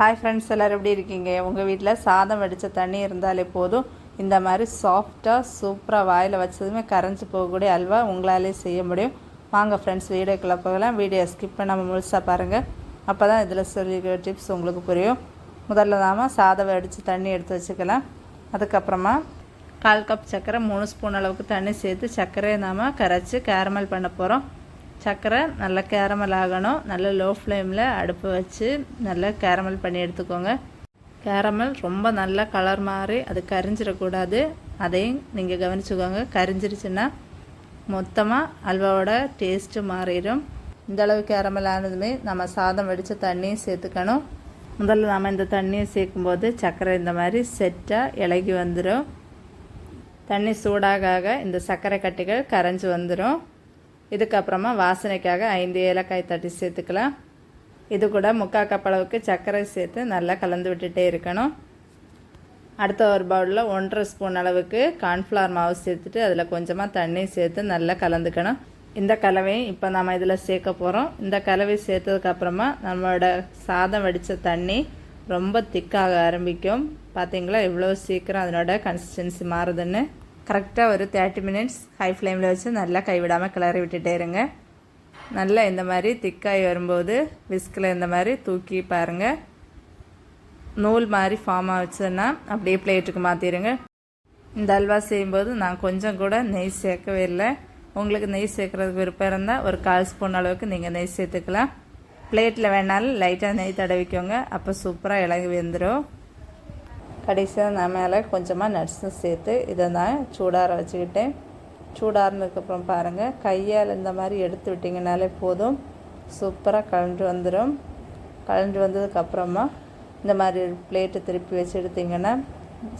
Hi friends எல்லோரும் எப்படி இருக்கீங்க? உங்கள் வீட்டில் சாதம் வடித்த தண்ணி இருந்தாலே போதும். இந்த மாதிரி சாஃப்டாக சூப்பராக வாயில் வச்சதுமே கரைஞ்சி போகக்கூடிய அல்வா உங்களாலே செய்ய முடியும். வாங்க ஃப்ரெண்ட்ஸ் வீடியோக்குள்ளே போகலாம். வீடியோ ஸ்கிப் பண்ணாமல் முழுசாக பாருங்கள் அப்போ தான் இதில் சொல்லிக்கிற டிப்ஸ் உங்களுக்கு புரியும். முதல்ல நாம சாதம் வடித்து தண்ணி எடுத்து வச்சுக்கலாம். அதுக்கப்புறமா கால் கப் சர்க்கரை மூணு ஸ்பூன் அளவுக்கு தண்ணி சேர்த்து சர்க்கரையை நாம் கரைச்சி கேரமல் பண்ண போகிறோம் சர்க்கரை நல்லா கேரமல் ஆகணும். நல்ல லோ ஃப்ளேமில் அடுப்பு வச்சு நல்லா கேரமல் பண்ணி எடுத்துக்கோங்க. கேரமல் ரொம்ப நல்ல கலர் மாறி அது கரிஞ்சிடக்கூடாது. அதையும் நீங்கள் கவனிச்சுக்கோங்க. கரிஞ்சிருச்சுன்னா மொத்தமாக அல்வாவோட டேஸ்ட்டு மாறிடும். இந்தளவு கேரமல் ஆனதுமே நம்ம சாதம் வடித்த தண்ணியும் சேர்த்துக்கணும். முதல்ல நம்ம இந்த தண்ணியை சேர்க்கும்போது சர்க்கரை இந்த மாதிரி செட்டாக இலகி வந்துடும் தண்ணி சூடாக ஆக இந்த சர்க்கரை கட்டிகள் கரைஞ்சி வந்துடும் இதுக்கப்புறமா வாசனைக்காக ஐந்து ஏலக்காய் தட்டி சேர்த்துக்கலாம். இது கூட முக்கால் கப் அளவுக்கு சர்க்கரை சேர்த்து நல்லா கலந்து விட்டுட்டே இருக்கணும். அடுத்த ஒரு பவுலில் ஒன்றரை ஸ்பூன் அளவுக்கு கார்ன்ஃப்ளவர் மாவு சேர்த்துட்டு அதில் கொஞ்சமாக தண்ணி சேர்த்து நல்லா கலந்துக்கணும். இந்த கலவையும் இப்போ நம்ம இதில் சேர்க்க போகிறோம் இந்த கலவை சேர்த்ததுக்கப்புறமா நம்மளோட சாதம் வடித்த தண்ணி ரொம்ப திக்காக ஆரம்பிக்கும். பார்த்தீங்களா இவ்வளோ சீக்கிரம் அதனோட கன்சிஸ்டன்சி மாறுதுன்னு. கரெக்டாக ஒரு தேர்ட்டி மினிட்ஸ் ஹை ஃப்ளேமில் வச்சு நல்லா கைவிடாமல் கிளறி விட்டுட்டே இருங்க. நல்லா இந்த மாதிரி திக்காகி வரும்போது விஸ்கில் இந்த மாதிரி தூக்கி பாருங்கள் நூல் மாதிரி ஃபார்ம் ஆச்சுன்னா அப்படியே பிளேட்டுக்கு மாற்றிடுங்க இந்த அல்வா செய்யும்போது நான் கொஞ்சம் கூட நெய் சேர்க்கவே இல்லை. உங்களுக்கு நெய் சேர்க்குறதுக்கு விருப்பம் இருந்தால் ஒரு கால் ஸ்பூன் அளவுக்கு நீங்கள் நெய் சேர்த்துக்கலாம். பிளேட்டில் வேணாலும் லைட்டாக நெய் தடவிக்கோங்க. அப்போ சூப்பராக இலகி வெந்துடும் கடைசியாக நான் மேலே கொஞ்சமாக நட்ஸும் சேர்த்து இதை நான் சூடார வச்சுக்கிட்டேன். சூடாறினதுக்கப்புறம் பாருங்கள் கையால் இந்த மாதிரி எடுத்து விட்டிங்கனாலே போதும். சூப்பராக கலண்டு வந்துடும் கலண்டு வந்ததுக்கப்புறமா இந்த மாதிரி பிளேட்டு திருப்பி வச்சு எடுத்திங்கன்னா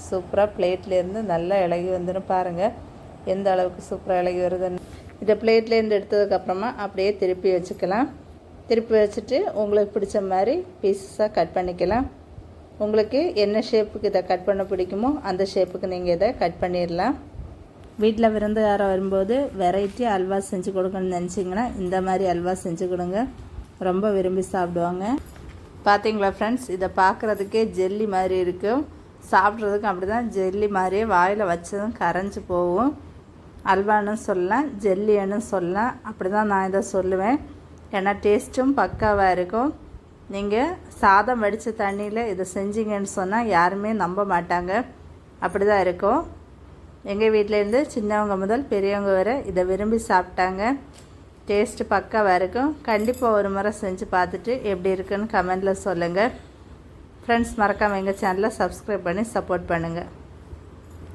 சூப்பராக பிளேட்லேருந்து நல்லா இலகி வந்துடும் பாருங்கள் எந்த அளவுக்கு சூப்பராக இலகி வருதுன்னு. இதை பிளேட்லேருந்து எடுத்ததுக்கப்புறமா அப்படியே திருப்பி வச்சுக்கலாம். திருப்பி வச்சுட்டு உங்களுக்கு பிடிச்ச மாதிரி பீஸஸாக கட் பண்ணிக்கலாம். உங்களுக்கு என்ன ஷேப்புக்கு இதை கட் பண்ண பிடிக்குமோ அந்த ஷேப்புக்கு நீங்கள் இதை கட் பண்ணிடலாம். வீட்டில் விருந்துகாரம் வரும்போது வெரைட்டி அல்வா செஞ்சு கொடுக்கணும்னு நினச்சிங்கன்னா இந்த மாதிரி அல்வா செஞ்சு கொடுங்க. ரொம்ப விரும்பி சாப்பிடுவாங்க. பார்த்தீங்களா ஃப்ரெண்ட்ஸ் இதை பார்க்குறதுக்கே ஜெல்லி மாதிரி இருக்கும் சாப்பிட்றதுக்கும் அப்படி தான் ஜெல்லி மாதிரியே வாயில் வச்சதும் கரைஞ்சி போகும். அல்வான்னு சொல்லலாம் ஜெல்லின்னு சொல்லலாம். அப்படி தான் நான் இதை சொல்லுவேன். ஏன்னா டேஸ்ட்டும் பக்காவாக இருக்கும். நீங்கள் சாதம் வடித்த தண்ணியில் இதை செஞ்சீங்கன்னு சொன்னால் யாருமே நம்ப மாட்டாங்க. அப்படி தான் இருக்கும் எங்கள் வீட்டிலேருந்து சின்னவங்க முதல் பெரியவங்க வரை இதை விரும்பி சாப்பிட்டாங்க. டேஸ்ட்டு பக்காவாக இருக்கும். கண்டிப்பாக ஒரு முறை செஞ்சு பார்த்துட்டு எப்படி இருக்குன்னு கமெண்டில் சொல்லுங்கள் ஃப்ரெண்ட்ஸ் மறக்காமல் எங்கள் சேனலை சப்ஸ்கிரைப் பண்ணி சப்போர்ட் பண்ணுங்கள்